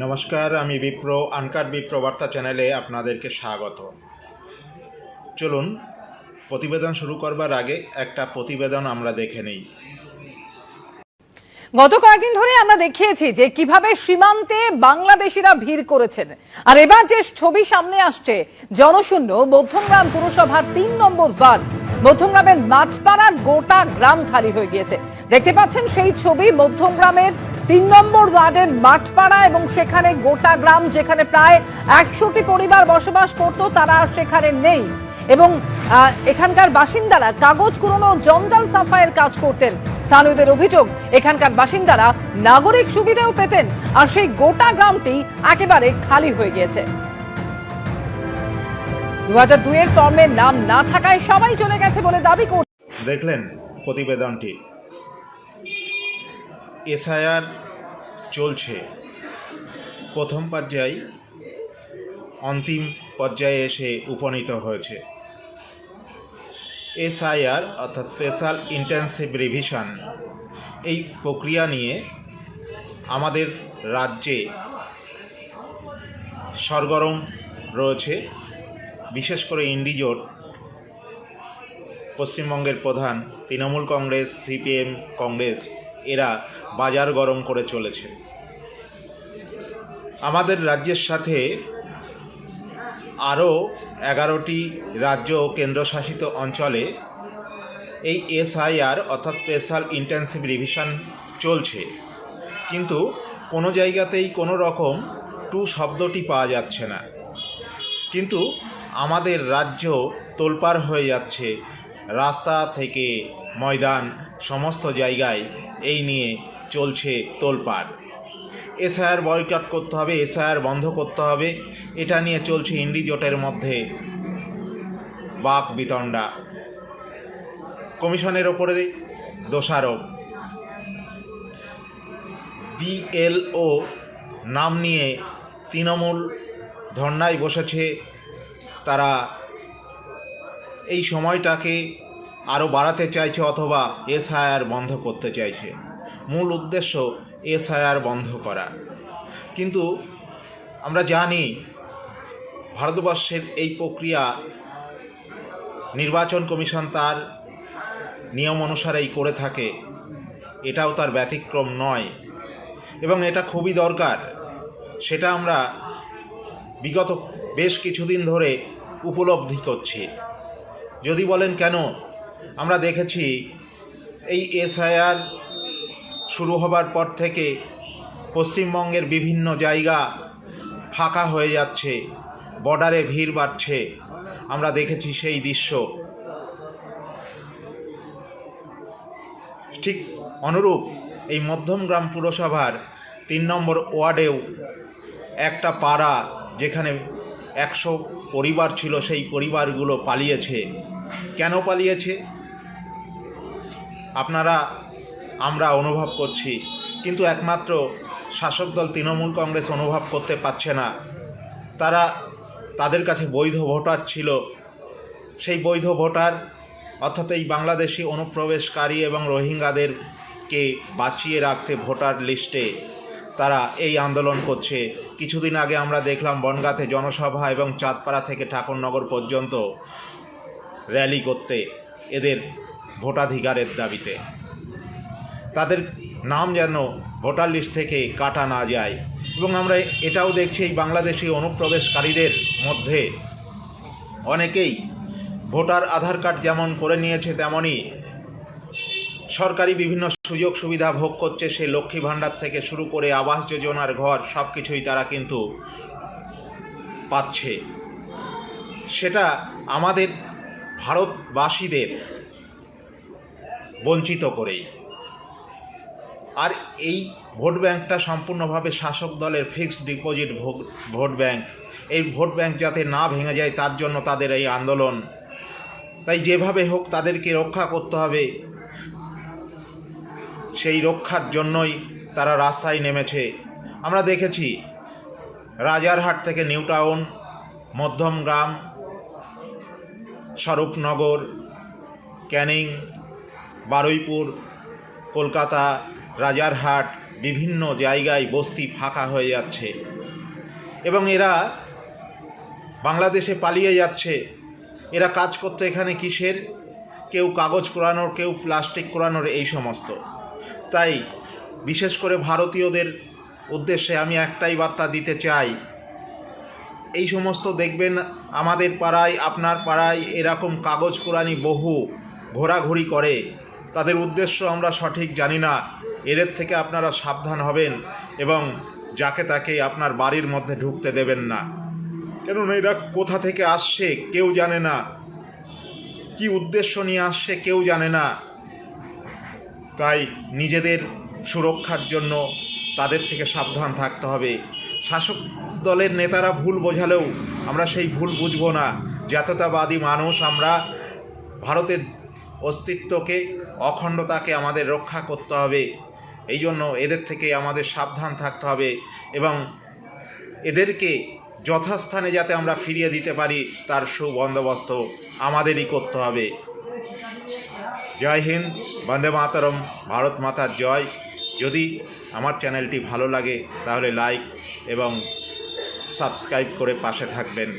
নমস্কার, আমি বিপ্র, আনকাট বিপ্র বার্তা চ্যানেলে আপনাদেরকে স্বাগত। চলুন, প্রতিবেদন শুরু করবার আগে একটা প্রতিবেদন আমরা দেখে নিই। গত কয়েকদিন ধরে আমরা দেখিয়েছি যে কীভাবে সীমান্তে বাংলাদেশিরা ভিড় করেছেন। আর এবার যে ছবি সামনে আসছে, জনশূন্য মধ্যমগ্রাম পুরসভার তিন নম্বর ওয়ার্ড মধ্যমগ্রামের মাঠপাড়ার গোটা গ্রাম খালি হয়ে গিয়েছে। দেখতে পাচ্ছেন সেই ছবি মধ্যমগ্রামের তিন নম্বর ওয়ার্ডের মাঠপাড়া এবং সেখানে গোটা গ্রাম যেখানে প্রায় একশোটি পরিবার বসবাস করত, তারা সেখানে নেই। এবং এখানকার বাসিন্দারা কাগজ কুড়োনো জঞ্জাল সাফাইয়ের কাজ করতেন। স্থানীয়দের অভিযোগ, এখানকার বাসিন্দারা নাগরিক সুবিধাও পেতেন আর সেই গোটা গ্রামটি একেবারে খালি হয়ে গিয়েছে। দু হাজার দুইয়ের ফর্মে নাম না থাকায় সবাই চলে গেছে বলে দাবি করছে দেখলেন প্রতিবেদনটি। এসআইআর চলছে। প্রথম পর্যায়ে অন্তিম পর্যায়ে এসে উপনীত হয়েছে। এসআইআর অর্থাৎ স্পেশাল ইন্টেন্সিভ রিভিশন এই প্রক্রিয়া নিয়ে আমাদের রাজ্যে সরগরম রয়েছে। বিশেষ করে ইন্ডিজোট পশ্চিমবঙ্গের প্রধান তৃণমূল কংগ্রেস, সিপিএম কংগ্রেস এরা বাজার গরম করে চলেছে। আমাদের রাজ্যের সাথে আরও এগারোটি রাজ্য ও কেন্দ্রশাসিত অঞ্চলে এই এসআইআর অর্থাৎ স্পেশাল ইন্টেন্সিভ রিভিশন চলছে। কিন্তু কোনো জায়গাতেই কোনো রকম টু শব্দটি পাওয়া যাচ্ছে না। কিন্তু আমাদের রাজ্য তোলপাড় হয়ে যাচ্ছে। রাস্তা থেকে ময়দান, সমস্ত জায়গায় এই নিয়ে চলছে তোলপাড়। এসআইআর বয়কট করতে হবে, এসআইআর বন্ধ করতে হবে, এটা নিয়ে চলছে ইন্ডিজোটের মধ্যে বাক বিতণ্ডা। কমিশনের ওপরে দোষারোপ। বিএলও নাম নিয়ে তৃণমূল ধর্নায় বসেছে তারা। এই সময়টাকে আরও বাড়াতে চাইছে অথবা এসআইআর বন্ধ করতে চাইছে। মূল উদ্দেশ্য এসআইআর বন্ধ করা। কিন্তু আমরা জানি ভারতবর্ষের এই প্রক্রিয়া নির্বাচন কমিশন তার নিয়ম অনুসারেই করে থাকে। এটাও তার ব্যতিক্রম নয়। এবং এটা খুবই দরকার। সেটা আমরা বিগত বেশ কিছুদিন ধরে উপলব্ধি করছি। যদি বলেন কেন আমরা দেখেছি এই এসআইআর শুরু হবার পর থেকে পশ্চিমবঙ্গের বিভিন্ন জায়গা ফাঁকা হয়ে যাচ্ছে, বর্ডারে ভিড় বাড়ছে। আমরা দেখেছি সেই দৃশ্য। ঠিক অনুরূপ এই মধ্যমগ্রাম পুরসভার তিন নম্বর ওয়ার্ডেও একটা পাড়া যেখানে একশো পরিবার ছিল, সেই পরিবারগুলো পালিয়েছে। কেন পালিয়েছে? আপনারা, আমরা অনুভব করছি, কিন্তু একমাত্র শাসক দল তৃণমূল কংগ্রেস অনুভব করতে পারছে না। তারা তাদের কাছে বৈধ ভোটার ছিল। সেই বৈধ ভোটার, অর্থাৎ এই বাংলাদেশি অনুপ্রবেশকারী এবং রোহিঙ্গাদেরকে বাঁচিয়ে রাখতে ভোটার লিস্টে তারা এই আন্দোলন করছে। কিছুদিন আগে আমরা দেখলাম বনগাঁতে জনসভা এবং চাঁদপাড়া থেকে ঠাকুরনগর পর্যন্ত র্যালি করতে এদের ভোটাধিকারের দাবিতে। তাদের নাম যেন ভোটার লিস্ট থেকে কাটা না যায়। এবং আমরা এটাও দেখছি এই বাংলাদেশি অনুপ্রবেশকারীদের মধ্যে অনেকেই ভোটার আধার কার্ড যেমন করে নিয়েছে তেমনই সরকারি বিভিন্ন সুযোগ সুবিধা ভোগ করছে সে লক্ষ্মী ভাণ্ডার থেকে শুরু করে আবাস যোজনার ঘর সব কিছুই তারা কিন্তু পাচ্ছে। সেটা আমাদের ভারতবাসীদের বঞ্চিত করেই। আর এই ভোট ব্যাংকটা সম্পূর্ণভাবে শাসক দলের ফিক্সড ডিপোজিট ভোট ব্যাংক। এই ভোট ব্যাংক যাতে না ভেঙে যায়, তার জন্য তাদের এই আন্দোলন। তাই যেভাবে হোক তাদেরকে রক্ষা করতে হবে। সেই রক্ষার জন্যই তারা রাস্তায় নেমেছে। আমরা দেখেছি, রাজারহাট থেকে নিউ টাউন মধ্যমগ্রাম স্বরূপনগর, ক্যানিং, বারুইপুর, কলকাতা, রাজারহাট বিভিন্ন জায়গায় বস্তি ফাঁকা হয়ে যাচ্ছে। এবং এরা বাংলাদেশে পালিয়ে যাচ্ছে। এরা কাজ করতে এখানে কিসের? কেউ কাগজ কোরানোর কেউ প্লাস্টিক কোরানোর এই সমস্ত। তাই বিশেষ করে ভারতীয়দের উদ্দেশ্যে আমি একটাই বার্তা দিতে চাই এই সমস্ত দেখবেন আমাদের পাড়ায়, আপনার পাড়ায় এরকম কাগজ কোরআনি বহু ঘোরাঘুরি করে। তাদের উদ্দেশ্য আমরা সঠিক জানি না। এদের থেকে আপনারা সাবধান হবেন এবং যাকে তাকে আপনার বাড়ির মধ্যে ঢুকতে দেবেন না। কেননা এরা কোথা থেকে আসছে কেউ জানে না। কি উদ্দেশ্য নিয়ে আসছে কেউ জানে না। তাই নিজেদের সুরক্ষার জন্য তাদের থেকে সাবধান থাকতে হবে। শাসক দলের নেতারা ভুল বোঝালেও আমরা সেই ভুল বুঝব না। জাতীয়তাবাদী মানুষ আমরা ভারতের অস্তিত্বকে, অখণ্ডতাকে আমাদের রক্ষা করতে হবে। এই জন্য এদের থেকে আমাদের সাবধান থাকতে হবে এবং এদেরকে যথাস্থানে যাতে আমরা ফিরিয়ে দিতে পারি, তার সুবন্দোবস্ত আমাদেরই করতে হবে। জয় হিন্দ, বন্দে মাতরম, ভারত মাতার জয়। যদি আমার চ্যানেলটি ভালো লাগে তাহলে লাইক এবং সাবস্ক্রাইব করে পাশে থাকবেন।